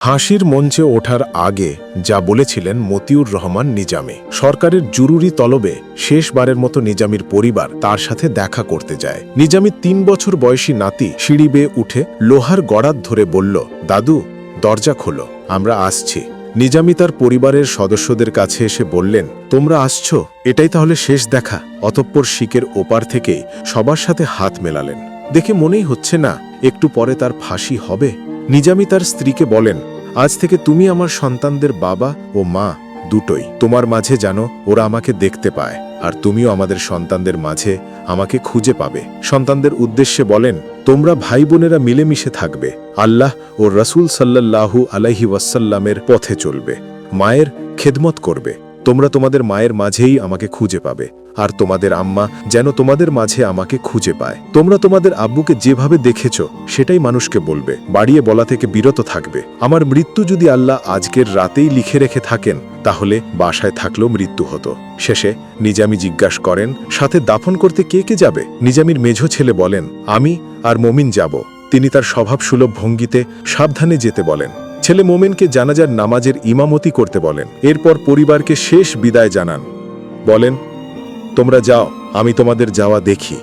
হাসির মঞ্চে ওঠার আগে যা বলেছিলেন মতিউর রহমান নিজামে। সরকারের জরুরি তলবে শেষবারের মতো নিজামির পরিবার তার সাথে দেখা করতে যায়। নিজামী তিন বছর বয়সী নাতি সিঁড়ি বেয়ে উঠে লোহার গড়াত ধরে বলল, দাদু, দরজা খোলো, আমরা আসছি। নিজামি তার পরিবারের সদস্যদের কাছে এসে বললেন, তোমরা আসছো? এটাই তাহলে শেষ দেখা। অতঃপর শিকের ওপার থেকে সবার সাথে হাত মেলালেন। দেখে মনেই হচ্ছে না, একটু পরে তার ফাঁসি হবে? নিজামি তার স্ত্রীকে বলেন আজ থেকে তুমি আমার সন্তানদের বাবা ও মা দুটোই। তোমার মাঝে জানো ওরা আমাকে দেখতে পায়, আর তুমিও আমাদের সন্তানদের মাঝে আমাকে খুঁজে পাবে। সন্তানদের উদ্দেশ্যে বলেন, তোমরা ভাই বোনেরা মিলেমিশে থাকবে, আল্লাহ ও রসুল সাল্লাল্লাহু আলাইহি ওয়াসাল্লামের পথে চলবে, মায়ের খেদমত করবে। তোমরা তোমাদের মায়ের মাঝেই আমাকে খুঁজে পাবে, আর তোমাদের আম্মা যেন তোমাদের মাঝে আমাকে খুঁজে পায়। তোমরা তোমাদের আব্বুকে যেভাবে দেখেছ, সেটাই মানুষকে বলবে, বাড়িয়ে বলা থেকে বিরত থাকবে। আমার মৃত্যু যদি আল্লাহ আজকের রাতেই লিখে রেখে থাকেন, তাহলে বাসায় থাকলেও মৃত্যু হতো। শেষে নিজামি জিজ্ঞাস করেন, সাথে দাফন করতে কে কে যাবে? নিজামির মেঝো ছেলে বলেন, আমি আর মমিন যাব। তিনি তার স্বভাবসুলভ ভঙ্গিতে সাবধানে যেতে বলেন। ছেলে মোমেনকে জানাজার নামাজের ইমামতি করতে বলেন। এরপর পরিবারকে শেষ বিদায় জানান। বলেন, তোমরা যাও, আমি তোমাদের যাওয়া দেখি।